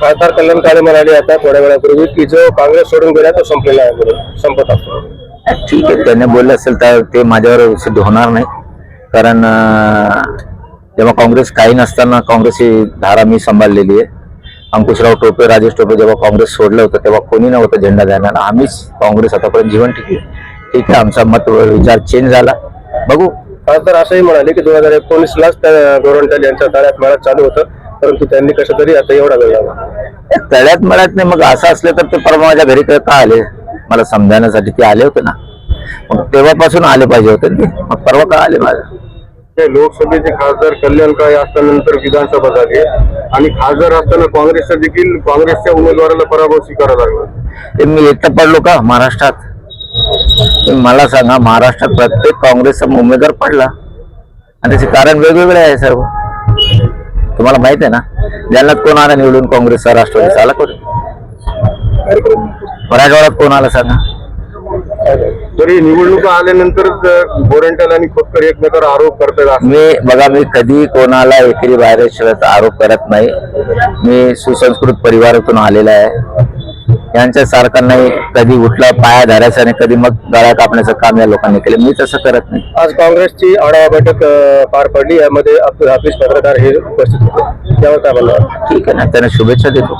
खासदार कल्याण काळे म्हणाले आता थोड्या वेळापूर्वी की जो काँग्रेस सोडून गेला तो संपलेला आहे संपत असतो. ठीक आहे त्याने बोलले असेल तर ते माझ्यावर सिद्ध होणार नाही. कारण जेव्हा काँग्रेस काही नसताना काँग्रेसची धारा मी सांभाळलेली आहे. अंकुशराव टोपे राजेश टोपे जेव्हा काँग्रेस सोडलं होतं तेव्हा कोणी नव्हतं झेंडा द्यायला आम्हीच काँग्रेस आतापर्यंत जीवन टिकली ठीक आहे आमचा मत विचार चेंज झाला. बघू. खासदार असंही म्हणाले की दोन हजार एकोणीसलाच त्या गोरंट्याल यांच्या तळ्यात मेळात चालू होतं. परंतु त्यांनी कसं तरी आता एवढा वेळ लावला तळ्यात मळ्यात नाही मग असं असलं तर ते परवा माझ्या घरी का का आले? मला समजावण्यासाठी ते आले होते ना. मग तेव्हापासून आले पाहिजे होते ना ते. मग परवा का आले माझ्या? ते लोकसभेचे खासदार कल्याण काळे असल्यानंतर विधानसभा झाली. आणि खासदार असताना काँग्रेसचा देखील काँग्रेसच्या उमेदवाराला पराभव स्वीकारावा लागला. ते मी एकटा पडलो का महाराष्ट्रात? मला सांगा महाराष्ट्रात प्रत्येक काँग्रेसचा उमेदवार पडला. आणि त्याचे कारण वेगवेगळे आहे सर्व. तुम्हाला माहीत आहे ना? ज्यांना कोण आला निवडून काँग्रेसचा राष्ट्रवादीचा आला कोण? मराठवाड्यात कोण आला सांगा? तरी निवडणुका आल्यानंतरच गोरंट्याल आणि खोतकर एकमेकावर आरोप करतात मी बघा मी कधी कोणाला एकेरी बाहेर आरोप करत नाही. मी सुसंस्कृत परिवारातून आलेला आहे. यांच्या सारखा नाही कधी उठला पाया धरायचा आणि कधी मग गळा कापण्याचं काम या लोकांनी केलं. मी तसं करत नाही. आज काँग्रेसची आढावा बैठक पार पडली. यामध्ये अब्दुल हाफिज पत्रकार हे उपस्थित होते. त्यावर काय ठीक आहे ना. त्यांना शुभेच्छा देतो.